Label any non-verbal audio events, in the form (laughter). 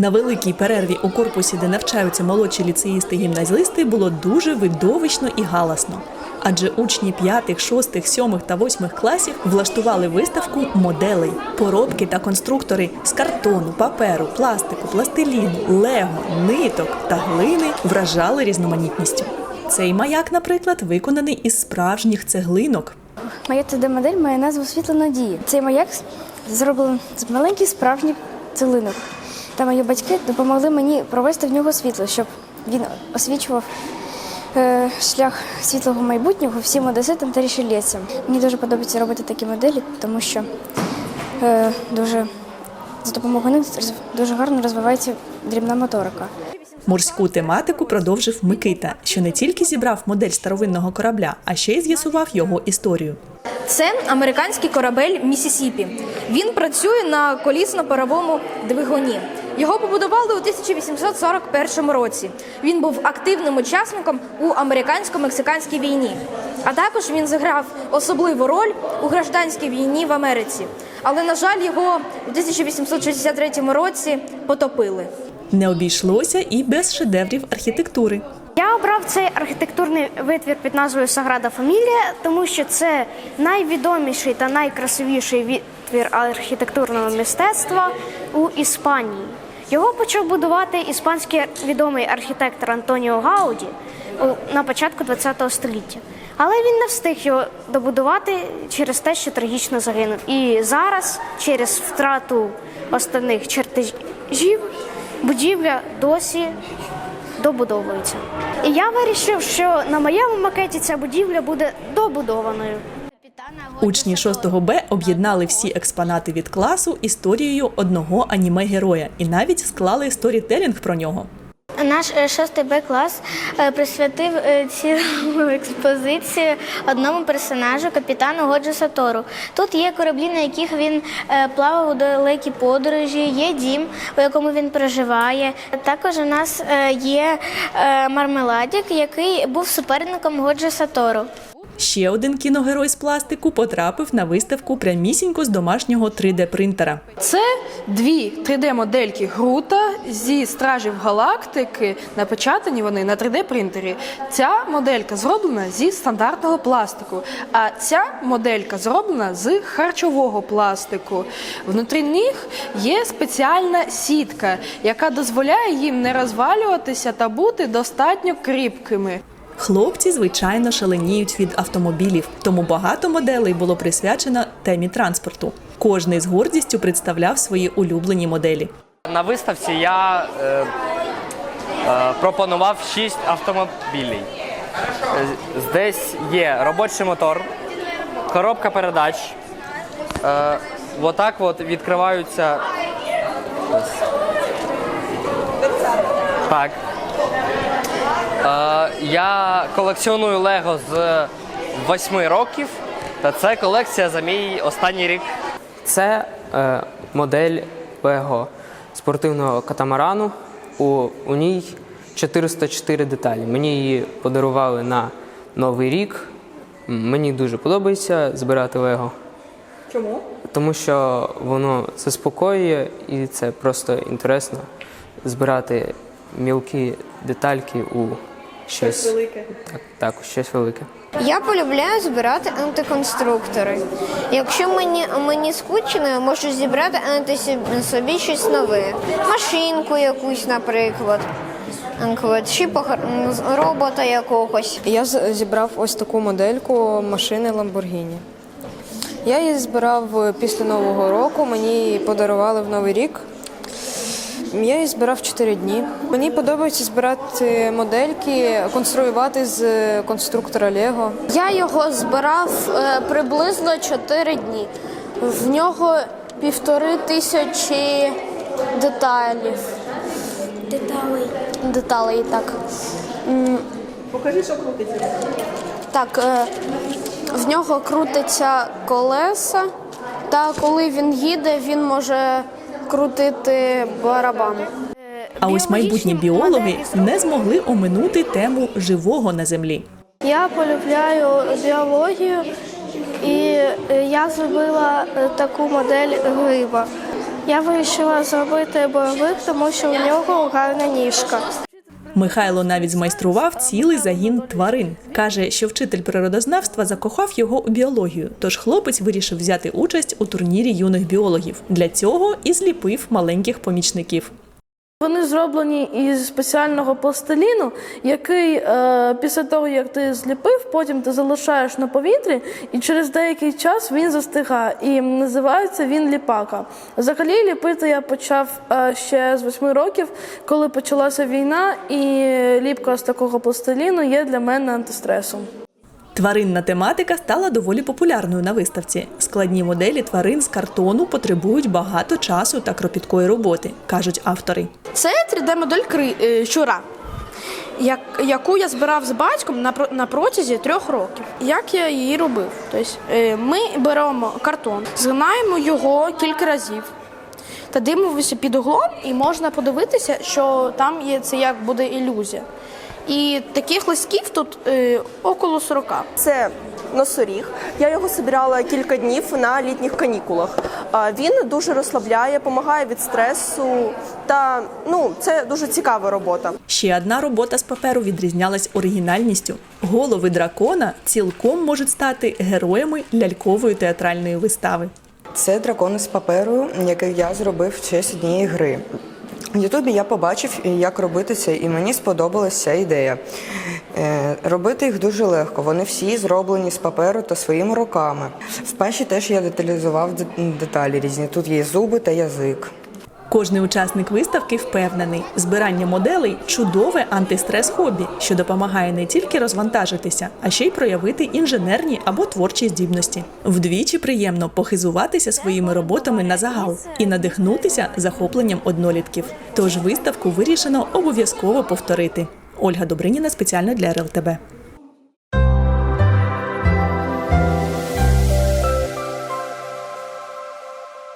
На великій перерві у корпусі, де навчаються молодші ліцеїсти-гімназисти, було дуже видовищно і галасно. Адже учні 5, 6, 7 та 8 класів влаштували виставку моделей, поробки та конструктори з картону, паперу, пластику, пластиліну, лего, ниток та глини вражали різноманітністю. Цей маяк, наприклад, виконаний із справжніх цеглинок. Моя 3D-модель має назву Світло надії. Цей маяк зроблений з маленьких справжніх цеглинок. Та мої батьки допомогли мені провести в нього світло, щоб він освічував е, шлях світлого майбутнього всім одеситам та рішельєцям. Мені дуже подобається робити такі моделі, тому що е, дуже за допомогою них дуже гарно розвивається дрібна моторика. Морську тематику продовжив Микита, що не тільки зібрав модель старовинного корабля, а ще й з'ясував його історію. Це американський корабель Місісіпі. Він працює на колісно-паровому двигуні. Його побудували у 1841 році. Він був активним учасником у американсько-мексиканській війні. А також він зіграв особливу роль у гражданській війні в Америці. Але, на жаль, його у 1863 році потопили. Не обійшлося і без шедеврів архітектури. Я обрав цей архітектурний витвір під назвою Саграда Фамілія, тому що це найвідоміший та найкрасивіший витвір архітектурного мистецтва у Іспанії. Його почав будувати іспанський відомий архітектор Антоніо Гауді на початку ХХ століття. Але він не встиг його добудувати через те, що трагічно загинув. І зараз, через втрату основних чертежів, будівля досі добудовується. І я вирішив, що на моєму макеті ця будівля буде добудованою. Учні 6 Б об'єднали всі експонати від класу історією одного аніме-героя і навіть склали сторітелінг про нього. Наш е, шостий Б клас е, присвятив е, цілу (laughs) експозицію одному персонажу, капітану Годжо Сатору. Тут є кораблі, на яких він е, плавав у далекі подорожі, є дім, у якому він проживає. Також у нас е, є е, мармеладік, який був суперником Годжо Сатору. Ще один кіногерой з пластику потрапив на виставку прямісінько з домашнього 3D-принтера. Це дві 3D-модельки Грута зі стражів галактики. Напечатані вони на 3D-принтері. Ця моделька зроблена зі стандартного пластику, а ця моделька зроблена з харчового пластику. Внутрі них є спеціальна сітка, яка дозволяє їм не розвалюватися та бути достатньо кріпкими. Хлопці, звичайно, шаленіють від автомобілів, тому багато моделей було присвячено темі транспорту. Кожний з гордістю представляв свої улюблені моделі. На виставці я е, е, пропонував шість автомобілів. Е, Здесь є робочий мотор, коробка передач. Е, отак от відкриваються. Так. Е, я колекціоную Лего з 8 років, та це колекція за мій останній рік. Це е, модель Лего спортивного катамарану. У, у ній 404 деталі. Мені її подарували на Новий рік. Мені дуже подобається збирати Лего. Чому? Тому що воно заспокоює і це просто інтересно збирати мілкі детальки у щось, велике. Так, так, щось велике. Я полюбляю збирати антиконструктори. Якщо мені, мені скучно, я можу зібрати собі щось нове. Машинку якусь, наприклад. Чи робота якогось. Я зібрав ось таку модельку машини Lamborghini. Я її збирав після Нового року, мені її подарували в Новий рік. Я її збирав 4 дні. Мені подобається збирати модельки, конструювати з е, конструктора Лего. Я його збирав е, приблизно 4 дні. В нього півтори тисячі деталів. Деталей. Деталей, так. Покажи, що крутиться. Так, е, в нього крутиться колеса, та коли він їде, він може крутити барабан. А ось майбутні біологи не змогли оминути тему живого на землі. Я полюбляю біологію, і е, я зробила е, таку модель гриба. Я вирішила зробити бойовик, тому що у нього гарна ніжка. Михайло навіть змайстрував цілий загін тварин. Каже, що вчитель природознавства закохав його у біологію, тож хлопець вирішив взяти участь у турнірі юних біологів. Для цього і зліпив маленьких помічників. Вони зроблені із спеціального пластиліну, який е, після того, як ти зліпив, потім ти залишаєш на повітрі, і через деякий час він застигає. І називається він ліпака. Взагалі, ліпити я почав е, ще з восьми років, коли почалася війна, і ліпка з такого пластиліну є для мене антистресом. Тваринна тематика стала доволі популярною на виставці. Складні моделі тварин з картону потребують багато часу та кропіткої роботи, кажуть автори. Це 3D-модель кри... е, щура, як... яку я збирав з батьком на протязі трьох років. Як я її робив? Тобто, е, ми беремо картон, згинаємо його кілька разів. Та дивимося під углом, і можна подивитися, що там є це як буде ілюзія. І таких листків тут е, около 40. Це носоріг. Я його збирала кілька днів на літніх канікулах. А, Він дуже розслабляє, допомагає від стресу. Та ну це дуже цікава робота. Ще одна робота з паперу відрізнялась оригінальністю. Голови дракона цілком можуть стати героями лялькової театральної вистави. Це дракони з паперу, який я зробив в честь однієї гри. В Ютубі я побачив, як робити це, і мені сподобалася ця ідея. Е, Робити їх дуже легко. Вони всі зроблені з паперу та своїми руками. В пеші теж я деталізував деталі різні. Тут є зуби та язик. Кожний учасник виставки впевнений, збирання моделей чудове антистрес хобі, що допомагає не тільки розвантажитися, а ще й проявити інженерні або творчі здібності. Вдвічі приємно похизуватися своїми роботами на загал і надихнутися захопленням однолітків. Тож виставку вирішено обов'язково повторити. Ольга Добриніна спеціально для РЛТБ.